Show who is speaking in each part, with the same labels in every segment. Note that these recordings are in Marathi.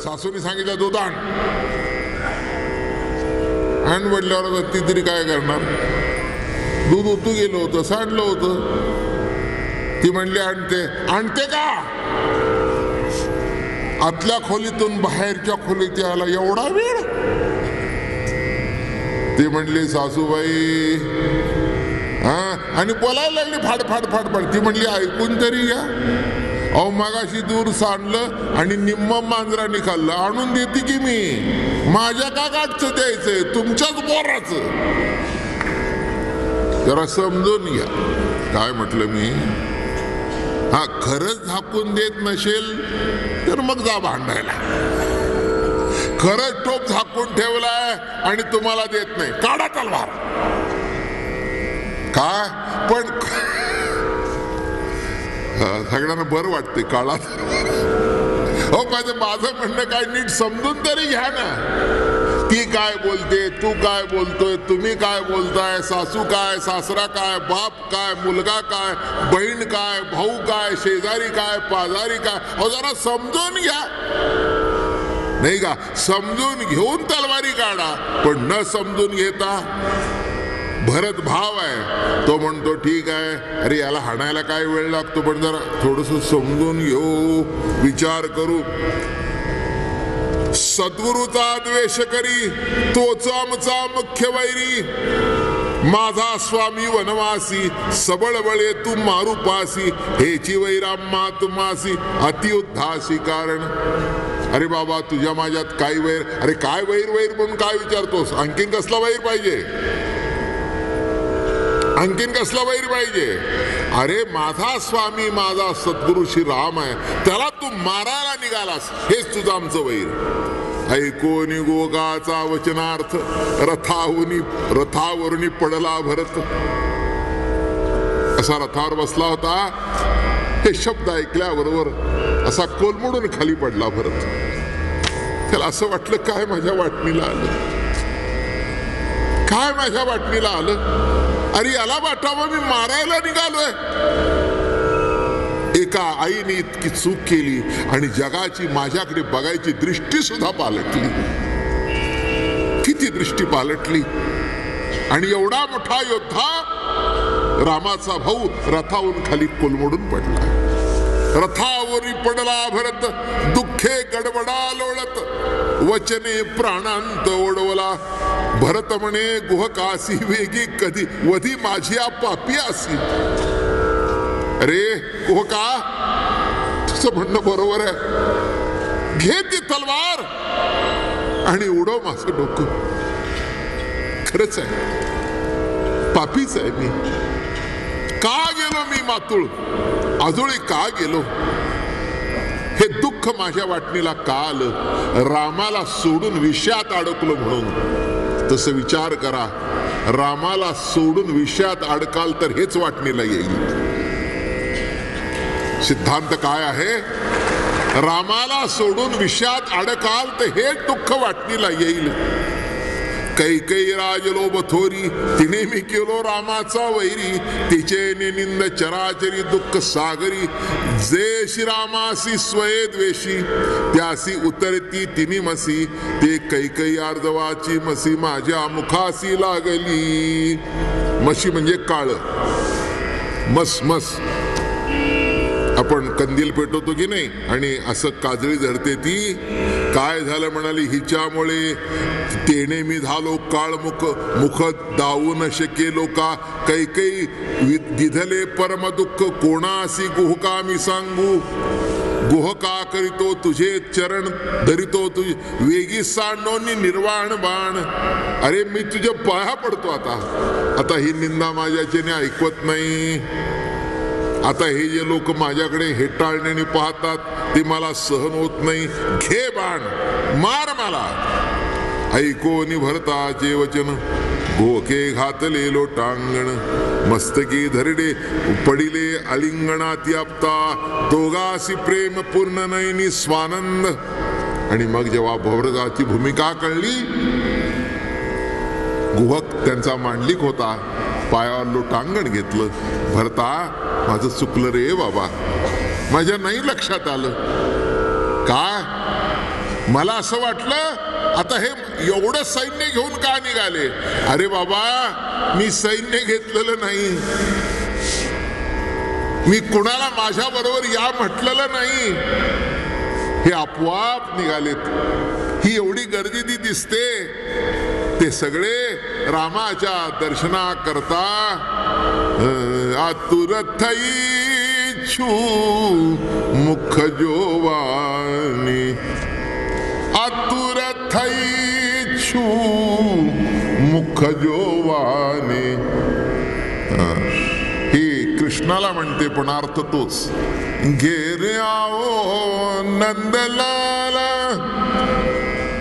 Speaker 1: सासूने सांगितलं दूध आण. आण म्हटल्यावर ती तरी काय करणार? दूध ओतू गेलं होतं सांडलं होतं. ती म्हणली आणते. आणते का? आतल्या खोलीतून बाहेरच्या खोलीत यायला एवढा वेळ? ती म्हणली सासूबाई हा? आणि बोलायला लागली फाड फाड फाड फाड ती म्हणली ऐकून तरी घ्या. अहो मगाशी दूर सांडलं आणि निम्म मांजराने खाल्लं आणून देते की मी? माझ्या का गाठचं द्यायचंय तुमच्याच बोराचं. जरा समजून घ्या. काय म्हटलं मी? हा खरंच झाकून देत नसेल तर मग जा भांडायला. खरंच टोप झाकून ठेवलाय आणि तुम्हाला देत नाही. काढा तलवार. काय पण सगळ्यांना बरं वाटते काळा हो माझं माझं म्हणणं काय नीट समजून तरी घ्या ना. ती काय बोलते तू काय बोलतोय तुम्ही काय बोलताय सासू काय सासरा काय बाप काय मुलगा काय बहीण काय भाऊ काय शेजारी काय पाजारी काय हो जरा समजून घ्या. नाही का? समजून घेऊन तलवारी काढा पण न समजून घेता भरत भाव आहे. तो म्हणतो ठीक आहे. अरे याला हाणायला काय वेळ लागतो? पण जरा थोडस समजून घेऊ. विचार करू. सद्गुरूचा द्वेष करी तोच आमचा मुख्य वैरी. माझा स्वामी वनवासी सबळ बळे तू मारू पासी. हेची वैराम्मा तुमासी अतिउद्धासी कारण. अरे बाबा तुझ्या माझ्यात काय वैर? अरे काय वैर वैर म्हणून काय विचारतोस? आणखीन कसला वैर पाहिजे? आणखीन कसला वैर पाहिजे? अरे माझा स्वामी माझा सद्गुरु श्री राम आहे. त्याला तू मारायला निघालास. हेच तुझं आमचं वैर. ऐकोनी गोगाचा वचनार्थ रथाहुनी रथावरुनी पडला भरत. असा रथावर बसला होता. हे शब्द ऐकल्याबरोबर असा कोलमडून खाली पडला भरत. त्याला असं वाटलं काय माझ्या वाटणीला आलं? काय माझ्या वाटणीला आलं? अरे याला वाटावं मी मारायला निघालोय. एका आईने इतकी चूक केली आणि जगाची माझ्याकडे बघायची दृष्टी सुद्धा पालटली. किती दृष्टी पालटली? आणि एवढा मोठा योद्धा रामाचा भाऊ रथावून खाली कोलमोडून पडला. रथावरी पडला भरत दुःखे गडबडा लोळत वचने प्राणांत ओढवला. भरत म्हणे गुहकासी वेगी कधी वधी माझी पापी असी अरे गुहका तुझं म्हणणं बरोबर आहे. घे ती तलवार आणि उडव माझं डोकं. खरंच आहे. पापीच आहे मी. का गेलो मी मातुळ? आजोळी का गेलो? हे दुःख माझ्या वाटणीला का आलं रामाला सोडून विषयात अडकलो म्हणून. तसं विचार करा रामाला सोडून विषयात अडकाल तर हेच वाटणीला येईल. सिद्धांत काय आहे? रामाला सोडून विषयात अडकाल तर हे दुःख वाटणीला येईल. कैकई राजलोभ थोरी तिने मी केलो रामाचा वैरी तिचे निनिंद चराचरी दुःख सागरी. जे श्रीरामासी स्वये द्वेषी त्यासी उतरती तिनी मसी ते कैकई अर्धवाची मसी माझ्या मुखासी लागली. मशी म्हणजे काळ. मस मस. आपण कंदील पेटवतो की नाही? आणि असं काजळी धरते ती. काय झालं म्हणाली? हिच्यामुळे तेने मी झालो काळ मुख मुख दावू न शके का काही काही दिधले परम दुःख कोणासी गुहका मी सांगू? गुहका करीतो तुझे चरण धरितो तुझे वेगी सांडोनी निर्वाण बाण. अरे मी तुझ्या पाया पडतो आता. आता ही निंदा माझ्याच्याने ऐकवत नाही. आता हे जे लोक माझ्याकडे हेटाळण्याने पाहतात ते मला सहन होत नाही. घे बाण मार मला. ऐकोनी भरताचे वचन गोके घातले लोटांगण. मस्तकी धरडे पडिले अलिंगणात याप्ता. दोघासी प्रेम पूर्ण नयनी स्वानंद. आणि मग जेव्हा भवरगाची भूमिका कळली गुहक त्यांचा मांडलिक होता. पायावर लोटांगण घेतलं. भरता माझं चुकलं रे बाबा. माझ्या नाही लक्षात आलं. काय मला असं वाटलं आता हे एवढं सैन्य घेऊन का निघाले? अरे बाबा मी सैन्य घेतलेलं नाही. मी कुणाला माझ्या बरोबर या म्हटलेलं नाही. हे आपोआप निघालेत. ही एवढी गर्दी ती दिसते. ते सगळे रामाच्या दर्शना करता आतुर थई छू मुख जोवानी. आतुर थई छू मुख जोवानी. हे कृष्णाला म्हणते पण अर्थ तोच. घेर आओ नंदलाला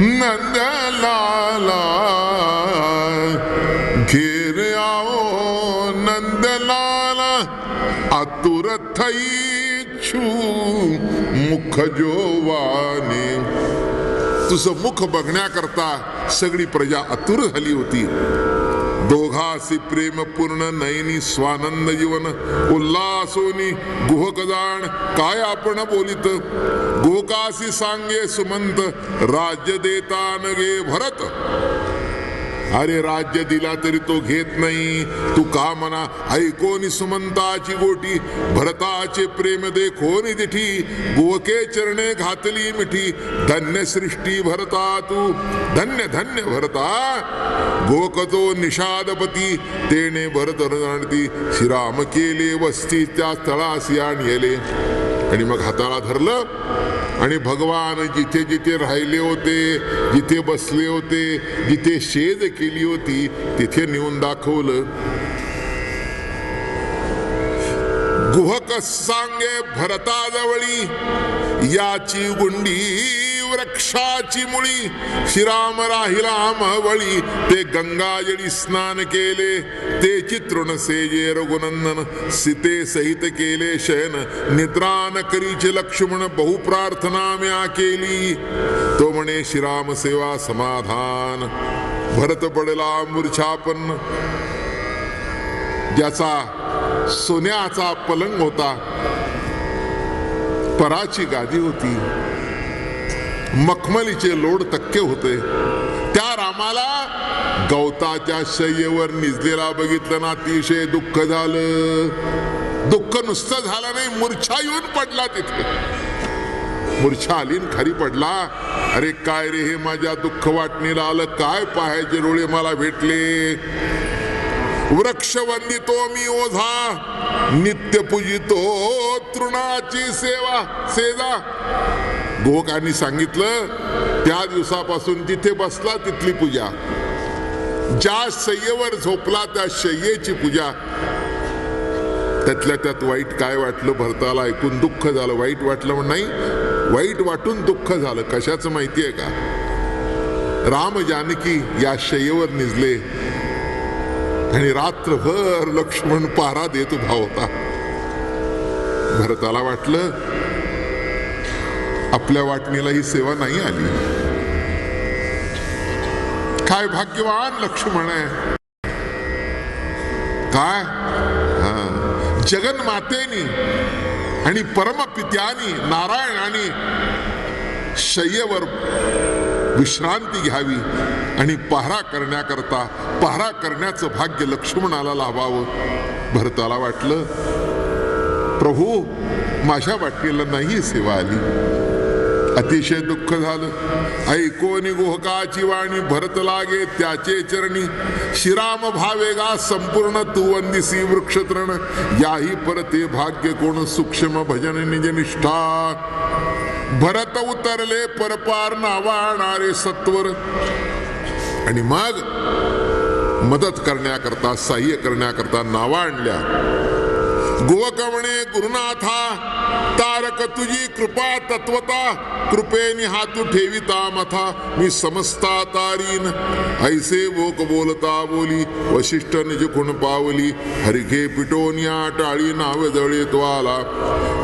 Speaker 1: नंदलाला. घेर आतुर थई छू मुख जोवाने तुझं मुख बघण्याकरता सगळी प्रजा आतुर झाली होती. दोघासी प्रेम पूर्ण नयनी स्वानंद जीवन उल्हासोनी गुहकदान काय आपण बोलित? गोकासी सांगे सुमंत राज्य देता नगे भरत. अरे राज्य दिला तरी तो घेत नाही. तू का म्हणा ऐकोनी सुमंताची गोटी. भरताचे प्रेम देखोनी दिठी. गोके चरणे घातली मिठी. धन्य सृष्टी भरता तू. धन्य धन्य भरता. गोकतो निषादपती. तेने भरत जाणती श्रीराम केले वस्ती त्या स्थळासी आणले आणि मग हाताला धरलं. आणि भगवान जिथे जिथे राहिले होते जिथे बसले होते जिथे शेज केली होती तिथे नेऊन दाखवलं. गुहक सांगे भरताजवळी याची गुंडी वृक्षाची मुळी. श्रीराम राहिला महवळी ते गंगाजळी स्नान केले. ते चित्रण सेजे रघुनंदन सीते सहित केले शयन. निद्रान करीचे लक्ष्मण बहु प्रार्थना म्या केली. तो म्हणे श्रीराम सेवा समाधान. भरत पडला मूर्छापन्न ज्याचा सोन्याचा पलंग होता पराची गादी होती. मखमलीचे लोड तक्के होते. त्या रामाला गवताच्या शय्येवर निजलेला बघितलं ना अतिशय दुःख झालं. दुःख नुसतं झालं नाही मूर्छा येऊन पडला तिथे. मूर्छा आली खाली पडला. अरे काय रे हे माझ्या दुःख वाटणीला आलं काय पाहायचे डोळे मला भेटले? वृक्ष वंदितो मी ओझा नित्य पूजितो तृणाची सेवा सेजा. भोगांनी सांगितलं त्या दिवसापासून तिथे बसला तिथली पूजा. ज्या शय्येवर झोपला त्या शय्येची पूजा. त्यातल्या त्यात वाईट काय वाटलं भरताला ऐकून दुःख झालं. वाईट वाटलं म्हण नाही वाईट वाटून दुःख झालं. कशाचं माहिती आहे का? राम जानकी या शय्येवर निजले. आणि रात्रभर लक्ष्मण पारा देत उभा होता. भरताला वाटलं आपल्या वाटणीला ही सेवा नाही आली. काय भाग्यवान लक्ष्मण आहे. काय? हा. जगन्मातेनी आणि परमपित्यानी नारायणाने शय्येवर विश्रांती घ्यावी आणि पहारा करण्याकरता पहारा करण्याचं भाग्य लक्ष्मणाला लाभावं. भरताला वाटलं प्रभू माझ्या वाटणीला नाही सेवा आली. अतिशय दुःख झालं. ऐकोनी गोहकाची वाणी भरत लागे त्याचे चरणी. श्रीराम भावेगा संपूर्ण तुवंदिसी वृक्षतृण. याही परते भाग्य कोण सूक्ष्म भजन निज निष्ठा. भरत उतरले परपार नावाणारे सत्वर. आणि मग मदत करण्याकरता सहाय्य करण्याकरता नावा आणल्या. गोवकवणे गुरुनाथा तारक तुझी कृपा तत्वता कृपेने हातू ठेविता मथा. मी समस्ता तारीन. ऐसे वोक बोलता बोली वशिष्ठ निज खुण पावली. हरिघे पिटोनिया टाळी नाव जळे तो आला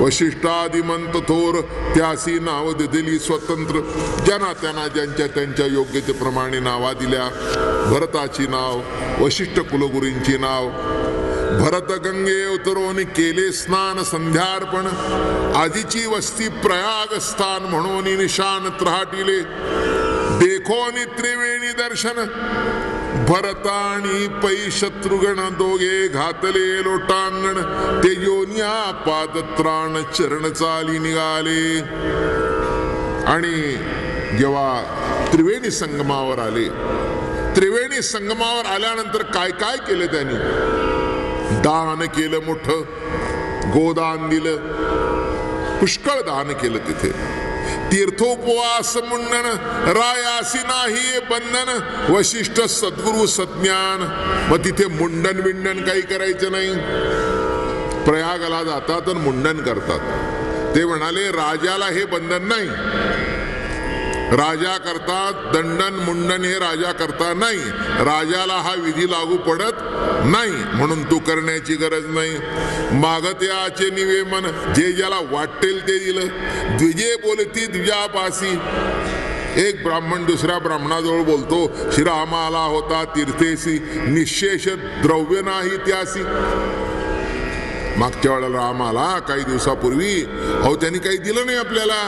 Speaker 1: वशिष्ठादिमंत थोर त्यासी नाव दिली स्वतंत्र. ज्यांना त्यांना ज्यांच्या त्यांच्या योग्यतेप्रमाणे नावा दिल्या. भरताची नाव वशिष्ठ कुलगुरूंची नाव. भरत गंगे उतरून केले स्नान संध्यार्पण. आधीची वस्ती प्रयाग स्थान म्हणून निशान त्राटिले. देखोनी त्रिवेणी दर्शन. भरताणी पै शत्रुगण दोघे घातले लोटांगण. ते योनिया पादत्राण चरण चाली निघाले. आणि जेव्हा त्रिवेणी संगमावर आले. त्रिवेणी संगमावर आल्यानंतर काय काय केलं त्यांनी? दान केलं मोठं. गोदान दिलं. पुष्कळ दान केलं तिथे. तीर्थोपवास मुंडन रायासी नाही बंधन वशिष्ठ सद्गुरु सज्ञान. मग तिथे मुंडन विंडन काही करायचं नाही. प्रयागला जातात आणि मुंडन करतात. ते म्हणाले राजाला हे बंधन नाही. राजा करतात दंडन मुंडन हे राजा करता नाही. राजाला हा विधी लागू पडत नाही म्हणून तू करण्याची गरज नाही. मागत्याचे निवेमन जे ज्याला वाटेल ते दिलं. द्विजे बोलती द्विजापासी. एक ब्राह्मण दुसऱ्या ब्राह्मणाजवळ बोलतो श्रीरामाला होता तीर्थेसी निशेष द्रव्य नाही त्यासी. मागच्या वेळेला आम्हाला काही दिवसापूर्वी अहो त्यांनी काही दिलं नाही आपल्याला.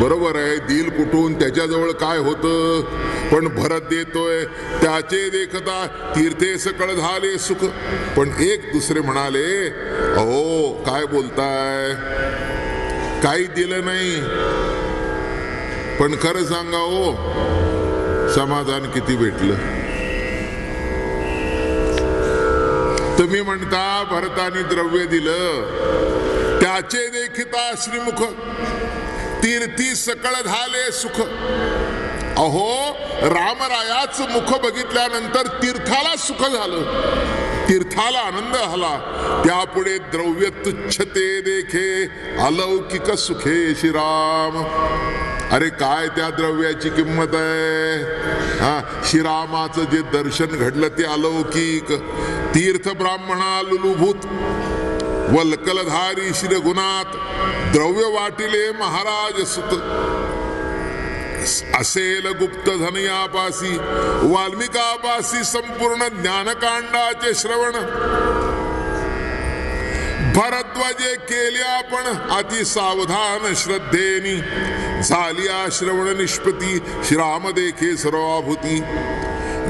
Speaker 1: बरोबर आहे दिल कुठून त्याच्याजवळ काय होतं? पण भरत देतोय त्याचे देखता तीर्थे सकळ झाले सुख. पण एक दुसरे म्हणाले अहो काय बोलताय? काही दिलं नाही. पण खरं सांगा हो समाधान किती भेटलं. तुम्ही म्हणता भरतानी द्रव्य दिलं. त्याचे देखिता श्रीमुख तीर्थी सकळ झाले सुख. अहो रामरायाच मुख बघितल्यानंतर तीर्थाला सुख झालं. तीर्थाला आनंद झाला त्यापुढे द्रव्य तुच्छते देखे. अलौकिक सुखे श्रीराम. अरे काय त्या द्रव्याची किंमत आहे? हा श्रीरामाचं जे दर्शन घडलं ते अलौकिक. तीर्थ ब्राह्मणा लुलुभूत. वल्कलधारी श्रीगुणात. द्रव्य वाटिले महाराज सुत. असेल गुप्त धनयापासी वाल्मिकापासी संपूर्ण ज्ञानकांडाचे श्रवण. भरद्वाजे केले आपण अति सावधान श्रद्धेनी. झालिया श्रवण निष्पती श्राम देखे सर्वाभूती.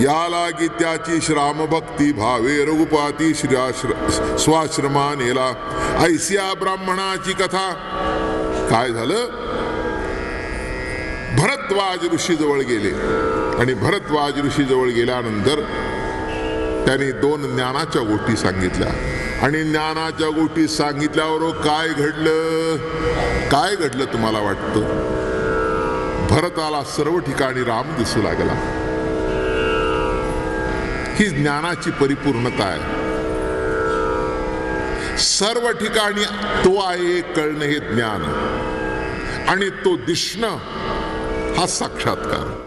Speaker 1: या लागी त्याची श्राम भक्ती भावे रघुपाती श्री स्वाश्रमा नेला ऐसिया ब्राह्मणाची कथा. काय झालं? भरतवाज ऋषी जवळ गेले. आणि भरद्वाज ऋषी जवळ गेल्यानंतर त्यांनी दोन ज्ञानाच्या गोष्टी सांगितल्या. आणि ज्ञानाच्या गोष्टी सांगितल्यावर हो काय घडलं? काय घडलं तुम्हाला वाटतं? भरताला सर्व ठिकाणी राम दिसू लागला. ही ज्ञानाची परिपूर्णता आहे. सर्व ठिकाणी तो आहे कळणं हे ज्ञान. आणि तो दिसणं हा साक्षात्कार.